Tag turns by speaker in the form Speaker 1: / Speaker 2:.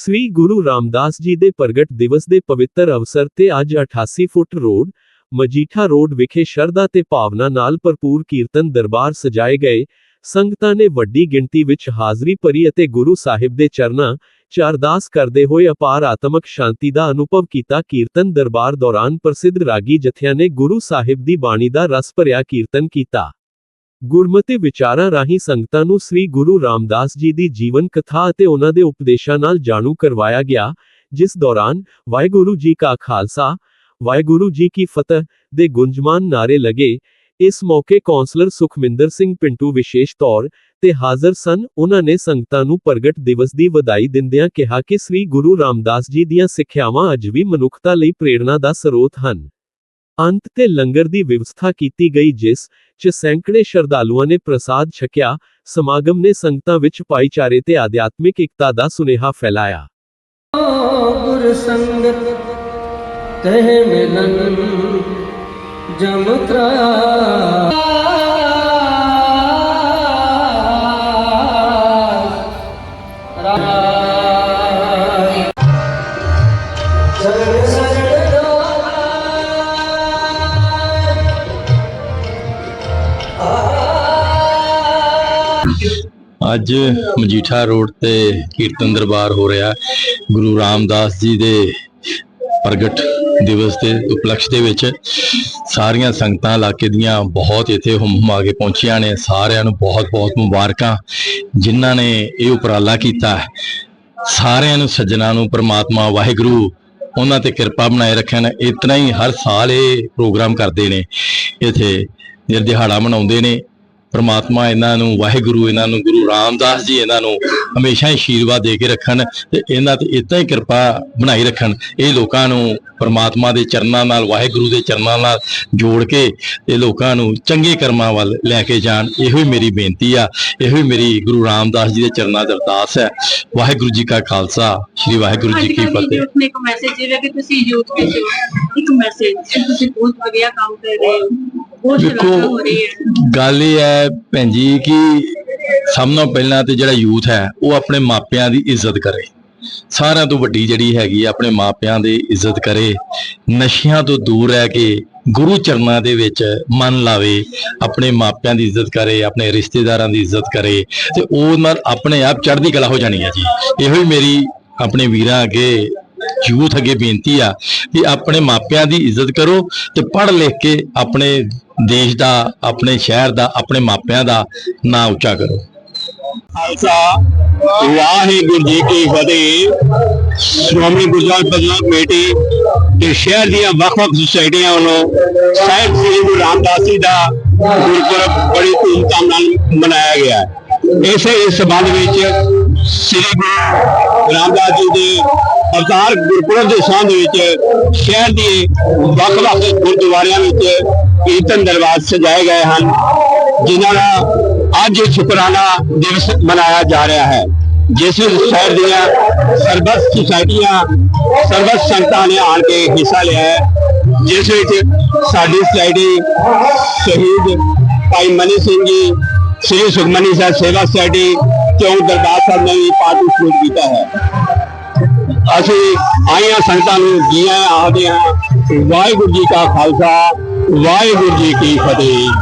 Speaker 1: ਸ੍ਰੀ ਗੁਰੂ ਰਾਮਦਾਸ ਜੀ ਦੇ ਪ੍ਰਗਟ ਦਿਵਸ ਦੇ ਪਵਿੱਤਰ ਅਵਸਰ ਤੇ ਅੱਜ 88 ਫੁੱਟ ਰੋਡ, ਮਜੀਠਾ ਰੋਡ ਵਿਖੇ ਸ਼ਰਧਾ ਤੇ ਭਾਵਨਾ ਨਾਲ ਭਰਪੂਰ ਕੀਰਤਨ ਦਰਬਾਰ ਸਜਾਏ ਗਏ। ਸੰਗਤਾਂ ਨੇ ਵੱਡੀ ਗਿਣਤੀ ਵਿੱਚ ਹਾਜ਼ਰੀ ਭਰੀ ਅਤੇ ਗੁਰੂ ਸਾਹਿਬ ਦੇ ਚਰਨਾਂ 'ਚ ਅਰਦਾਸ ਕਰਦੇ ਹੋਏ ਅਪਾਰ ਆਤਮਕ ਸ਼ਾਂਤੀ ਦਾ ਅਨੁਭਵ ਕੀਤਾ। ਕੀਰਤਨ ਦਰਬਾਰ ਦੌਰਾਨ ਪ੍ਰਸਿੱਧ ਰਾਗੀ ਜਥਿਆਂ ਨੇ ਗੁਰੂ ਸਾਹਿਬ ਦੀ ਬਾਣੀ ਦਾ ਰਸ ਭਰਿਆ ਕੀਰਤਨ ਕੀਤਾ। ਗੁਰਮਤਿ ਵਿਚਾਰਾਂ ਰਾਹੀਂ ਸੰਗਤਾਂ ਨੂੰ ਸ੍ਰੀ ਗੁਰੂ ਰਾਮਦਾਸ ਜੀ ਦੀ ਜੀਵਨ ਕਥਾ ਅਤੇ ਉਹਨਾਂ ਦੇ ਉਪਦੇਸ਼ਾਂ ਨਾਲ ਜਾਣੂ ਕਰਵਾਇਆ ਗਿਆ, ਜਿਸ ਦੌਰਾਨ ਵਾਹਿਗੁਰੂ ਜੀ ਕਾ ਖਾਲਸਾ, ਵਾਹਿਗੁਰੂ ਜੀ ਕੀ ਫਤਿਹ ਦੇ ਗੁੰਜਮਾਨ ਨਾਰੇ ਲਗੇ। ਇਸ ਮੌਕੇ ਕੌਂਸਲਰ ਸੁਖਮਿੰਦਰ ਸਿੰਘ ਪਿੰਟੂ ਵਿਸ਼ੇਸ਼ ਤੌਰ ਤੇ ਹਾਜ਼ਰ ਸਨ। ਉਹਨਾਂ ਨੇ ਸੰਗਤਾਂ ਨੂੰ ਪ੍ਰਗਟ ਦਿਵਸ ਦੀ ਵਧਾਈ ਦਿੰਦਿਆਂ ਕਿਹਾ ਕਿ ਸ੍ਰੀ ਗੁਰੂ ਰਾਮਦਾਸ ਜੀ ਦੀਆਂ ਸਿੱਖਿਆਵਾਂ ਅੱਜ ਵੀ ਮਨੁੱਖਤਾ ਲਈ ਪ੍ਰੇਰਣਾ ਦਾ ਸਰੋਤ ਹਨ। ਅੰਤ ਤੇ ਲੰਗਰ ਦੀ ਵਿਵਸਥਾ ਕੀਤੀ ਗਈ, ਜਿਸ 'ਚ ਸੈਂਕੜੇ ਸ਼ਰਧਾਲੂਆਂ ਨੇ ਪ੍ਰਸਾਦ ਛਕਿਆ ਸਮਾਗਮ ਨੇ ਸੰਗਤਾਂ ਵਿੱਚ ਭਾਈਚਾਰੇ ਤੇ ਆਧਿਆਤਮਿਕ ਇਕਤਾ ਦਾ ਸੁਨੇਹਾ ਫੈਲਾਇਆ
Speaker 2: ਗੁਰ ਸੰਗਤ ਤਹਿ ਮਿਲਨ ਜਮਤਰਾ ਚਰਨ
Speaker 3: ਅੱਜ ਮਜੀਠਾ ਰੋਡ ਤੇ ਕੀਰਤਨ ਦਰਬਾਰ ਹੋ ਰਿਹਾ ਗੁਰੂ ਰਾਮਦਾਸ ਜੀ ਦੇ ਪ੍ਰਗਟ ਦਿਵਸ ਦੇ ਉਪਲਕਸ਼ ਦੇ ਵਿੱਚ ਸਾਰੀਆਂ ਸੰਗਤਾਂ ਇਲਾਕੇ ਦੀਆਂ ਬਹੁਤ ਇੱਥੇ ਹੁਮ ਹੁਮਾ ਕੇ ਪਹੁੰਚੀਆਂ ਨੇ। ਸਾਰਿਆਂ ਨੂੰ ਬਹੁਤ-ਬਹੁਤ ਮੁਬਾਰਕਾਂ ਜਿਨ੍ਹਾਂ ਨੇ ਇਹ ਉਪਰਾਲਾ ਕੀਤਾ ਸਾਰਿਆਂ ਨੂੰ ਸੱਜਣਾ ਨੂੰ, ਪ੍ਰਮਾਤਮਾ, ਵਾਹਿਗੁਰੂ, ਉਹਨਾਂ ਤੇ ਕਿਰਪਾ ਬਣਾਏ ਰੱਖਣ। ਇਤਨਾ ਹੀ ਹਰ ਸਾਲ ਇਹ ਪ੍ਰੋਗਰਾਮ ਕਰਦੇ ਨੇ। ਇੱਥੇ ਦਿਹਾੜਾ ਮਨਾਉਂਦੇ ਨੇ। ਪ੍ਰਮਾਤਮਾ ਇਹਨਾਂ ਨੂੰ ਵਾਹਿਗੁਰੂ ਇਹਨਾਂ ਨੂੰ ਗੁਰੂ ਰਾਮਦਾਸ ਜੀ ਇਹਨਾਂ ਨੂੰ ਹਮੇਸ਼ਾ ਹੀ ਆਸ਼ੀਰਵਾਦ ਦੇ ਕੇ ਰੱਖਣ ਤੇ ਇਹਨਾਂ ਤੇ ਇਦਾਂ ਹੀ ਕਿਰਪਾ ਬਣਾਈ ਰੱਖਣ। ਇਹ ਲੋਕਾਂ ਨੂੰ ਪ੍ਰਮਾਤਮਾ ਦੇ ਚਰਨਾਂ ਨਾਲ ਵਾਹਿਗੁਰੂ ਦੇ ਚਰਨਾਂ ਨਾਲ ਜੋੜ ਕੇ ਇਹ ਲੋਕਾਂ ਨੂੰ ਚੰਗੇ ਕਰਮਾਂ ਵੱਲ ਲੈ ਕੇ ਜਾਣ। ਇਹੋ ਹੀ ਮੇਰੀ ਬੇਨਤੀ ਆ। ਇਹੋ ਹੀ ਮੇਰੀ ਗੁਰੂ ਰਾਮਦਾਸ ਜੀ ਦੇ ਚਰਨਾਂ ਦੀ ਅਰਦਾਸ ਹੈ। ਵਾਹਿਗੁਰੂ ਜੀ ਕਾ ਖਾਲਸਾ ਸ੍ਰੀ ਵਾਹਿਗੁਰੂ ਜੀ ਕੀ ਫਤਿਹ।
Speaker 4: ਨੇ ਇੱਕ ਮੈਸੇਜ ਜਿਹੜਾ ਕਿ ਤੁਸੀਂ ਯੂਥ ਵਿੱਚ ਇੱਕ ਮੈਸੇਜ ਤੁਸੀਂ ਬਹੁਤ ਵਧੀਆ ਕੰਮ ਕਰ ਰਹੇ ਹੋ।
Speaker 3: ਦੇਖੋ ਗੱਲ ਇਹ ਹੈ ਭੈਣ ਜੀ ਕਿ ਸਭ ਨਾਲੋਂ ਪਹਿਲਾਂ ਤੇ ਜਿਹੜਾ ਯੂਥ ਹੈ ਉਹ ਆਪਣੇ ਮਾਪਿਆਂ ਦੀ ਇੱਜ਼ਤ ਕਰੇ। ਸਾਰਿਆਂ ਤੋਂ ਵੱਡੀ ਜਿਹੜੀ ਹੈਗੀ ਆਪਣੇ ਮਾਪਿਆਂ ਦੀ ਇੱਜ਼ਤ ਕਰੇ। ਨਸ਼ਿਆਂ ਤੋਂ ਦੂਰ ਰਹਿ ਕੇ ਗੁਰੂ ਚਰਨਾਂ ਦੇ ਵਿੱਚ ਮਨ ਲਾਵੇ ਆਪਣੇ ਮਾਪਿਆਂ ਦੀ ਇੱਜ਼ਤ ਕਰੇ ਆਪਣੇ ਰਿਸ਼ਤੇਦਾਰਾਂ ਦੀ ਇੱਜ਼ਤ ਕਰੇ। ਤੇ ਉਹ ਨਾਲ ਆਪਣੇ ਆਪ ਚੜ੍ਹਦੀ ਕਲਾ ਹੋ ਜਾਣੀ ਹੈ ਜੀ। ਇਹੋ ਹੀ ਮੇਰੀ ਆਪਣੇ ਵੀਰਾਂ ਅੱਗੇ ਯੂਥ ਅੱਗੇ ਬੇਨਤੀ ਆ ਕਿ ਆਪਣੇ ਮਾਪਿਆਂ ਦੀ ਇੱਜ਼ਤ ਕਰੋ ਤੇ ਪੜ੍ਹ ਲਿਖ ਕੇ ਆਪਣੇ ਦੇਸ਼ ਦਾ, ਆਪਣੇ ਸ਼ਹਿਰ ਦਾ, ਆਪਣੇ ਮਾਪਿਆਂ ਦਾ ਨਾਂ ਉੱਚਾ ਕਰੋ
Speaker 5: ਖਾਲਸਾ, ਵਾਹਿਗੁਰੂ ਜੀ ਕੀ ਫਤਿਹ ਸ਼੍ਰੋਮਣੀ ਗੁਰਦੁਆਰਾ ਪ੍ਰਬੰਧਕ ਕਮੇਟੀ ਤੇ ਸ਼ਹਿਰ ਦੀਆਂ ਵੱਖ-ਵੱਖ ਸੁਸਾਇਟੀਆਂ ਵੱਲੋਂ ਸਾਹਿਬ ਸ੍ਰੀ ਗੁਰੂ ਰਾਮਦਾਸ ਜੀ ਦਾ ਗੁਰਪੁਰਬ ਬੜੀ ਧੂਮਧਾਮ ਨਾਲ ਮਨਾਇਆ ਗਿਆ ਹੈ। ਇਸੇ ਇਸ ਸੰਬੰਧ ਵਿੱਚ ਸ੍ਰੀ ਗੁਰੂ ਰਾਮਦਾਸ ਜੀ ਦੇ ਅਵਤਾਰ ਗੁਰਪੁਰਬ ਦੇ ਸੰਬੰਧ ਵਿੱਚ ਸ਼ਹਿਰ ਦੇ ਵੱਖ-ਵੱਖ ਗੁਰਦੁਆਰਿਆਂ ਵਿੱਚ ਕੀਰਤਨ ਦਰਬਾਰ ਸਜਾਏ ਗਏ ਹਨ ਜਿਨ੍ਹਾਂ ਦਾ ਅੱਜ ਸ਼ੁਕਰਾਨਾ ਦਿਵਸ ਮਨਾਇਆ ਜਾ ਰਿਹਾ ਹੈ ਜਿਸ ਵਿੱਚ ਸ਼ਹਿਰ ਦੀਆਂ ਸਰਬੱਤ ਸੁਸਾਇਟੀਆਂ ਸਰਬੱਤ ਸੰਗਤਾਂ ਨੇ ਆਣ ਕੇ ਹਿੱਸਾ ਲਿਆ ਹੈ ਜਿਸ ਵਿੱਚ ਸਾਡੀ ਸੁਸਾਇਟੀ ਸ਼ਹੀਦ ਭਾਈ ਮਨੀ ਸਿੰਘ ਜੀ ਸ੍ਰੀ ਸੁਖਮਨੀ ਸਾਹਿਬ ਸੇਵਾ ਸੁਸਾਇਟੀ ਚੌਂਕ ਦਰਬਾਰ ਸਾਹਿਬ ਨੇ ਵੀ ਪਾਰਟਿਸਿਪੇਟ ਕੀਤਾ ਹੈ ਅਸੀਂ ਆਈਆਂ ਸੰਗਤਾਂ ਨੂੰ ਜੀ ਆਇਆਂ ਆਖਦੇ ਹਾਂ ਵਾਹਿਗੁਰੂ ਜੀ ਕਾ ਖਾਲਸਾ ਵਾਹਿਗੁਰੂ ਜੀ ਕੀ ਫਤਿਹ।